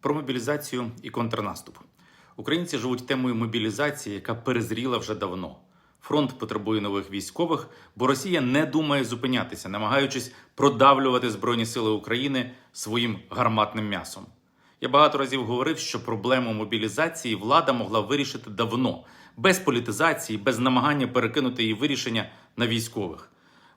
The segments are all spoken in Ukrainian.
Про мобілізацію і контрнаступ. Українці живуть темою мобілізації, яка перезріла вже давно. Фронт потребує нових військових, бо Росія не думає зупинятися, намагаючись продавлювати Збройні Сили України своїм гарматним м'ясом. Я багато разів говорив, що проблему мобілізації влада могла вирішити давно, без політизації, без намагання перекинути її вирішення на військових.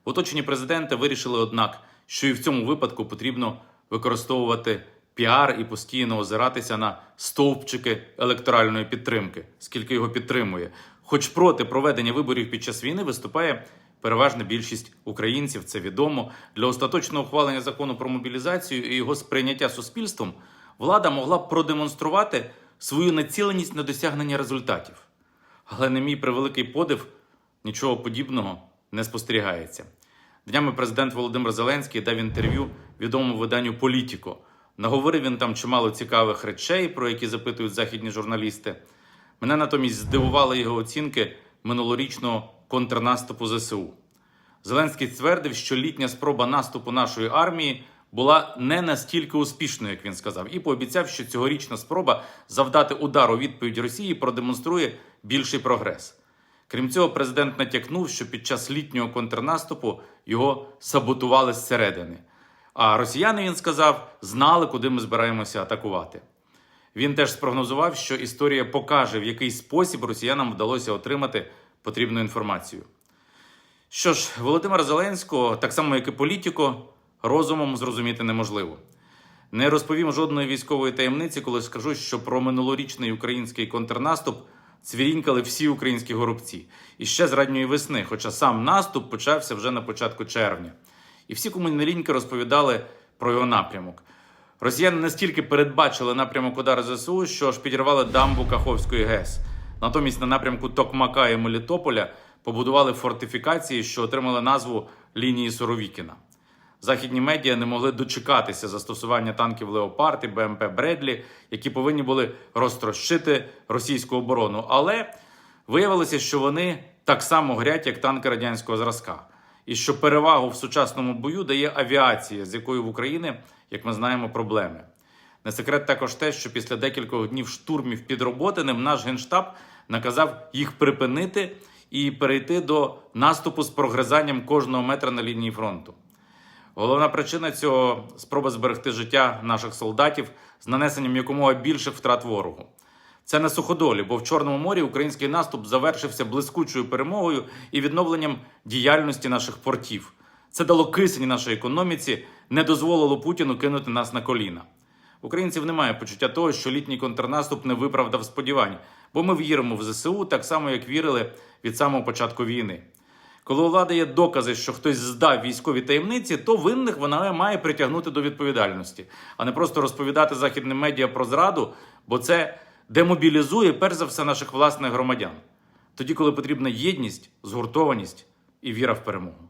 В оточенні президента вирішили, однак, що і в цьому випадку потрібно використовувати піар і постійно озиратися на стовпчики електоральної підтримки, скільки його підтримує. Хоч проти проведення виборів під час війни виступає переважна більшість українців, це відомо. Для остаточного ухвалення закону про мобілізацію і його сприйняття суспільством влада могла б продемонструвати свою націленість на досягнення результатів. Але на мій превеликий подив нічого подібного не спостерігається. Днями президент Володимир Зеленський дав інтерв'ю відомому виданню Політіко. Наговорив він там чимало цікавих речей, про які запитують західні журналісти. Мене натомість здивували його оцінки минулорічного контрнаступу ЗСУ. Зеленський ствердив, що літня спроба наступу нашої армії була не настільки успішною, як він сказав, і пообіцяв, що цьогорічна спроба завдати удар у відповідь Росії продемонструє більший прогрес. Крім цього, президент натякнув, що під час літнього контрнаступу його саботували зсередини. А росіяни, він сказав, знали, куди ми збираємося атакувати. Він теж спрогнозував, що історія покаже, в який спосіб росіянам вдалося отримати потрібну інформацію. Що ж, Володимира Зеленського, так само як і політико, розумом зрозуміти неможливо. Не розповім жодної військової таємниці, коли скажу, що про минулорічний український контрнаступ цвірінькали всі українські горобці. І ще з ранньої весни, хоча сам наступ почався вже на початку червня. І всі комунальники розповідали про його напрямок. Росіяни настільки передбачили напрямок удару ЗСУ, що аж підірвали дамбу Каховської ГЕС. Натомість на напрямку Токмака і Мелітополя побудували фортифікації, що отримали назву лінії Суровікіна. Західні медіа не могли дочекатися застосування танків Леопард і БМП Бредлі, які повинні були розтрощити російську оборону. Але виявилося, що вони так само горять, як танки радянського зразка, і що перевагу в сучасному бою дає авіація, з якою в Україні, як ми знаємо, проблеми. Не секрет також те, що після декількох днів штурмів під Роботиним наш генштаб наказав їх припинити і перейти до наступу з прогризанням кожного метра на лінії фронту. Головна причина цього спроба зберегти життя наших солдатів з нанесенням якомога більших втрат ворогу. Це не суходолі, бо в Чорному морі український наступ завершився блискучою перемогою і відновленням діяльності наших портів. Це дало кисень нашій економіці, не дозволило Путіну кинути нас на коліна. Українців немає почуття того, що літній контрнаступ не виправдав сподівань, бо ми віримо в ЗСУ так само, як вірили від самого початку війни. Коли у влади є докази, що хтось здав військові таємниці, то винних вона має притягнути до відповідальності, а не просто розповідати західним медіа про зраду, бо це демобілізує перш за все наших власних громадян. Тоді, коли потрібна єдність, згуртованість і віра в перемогу.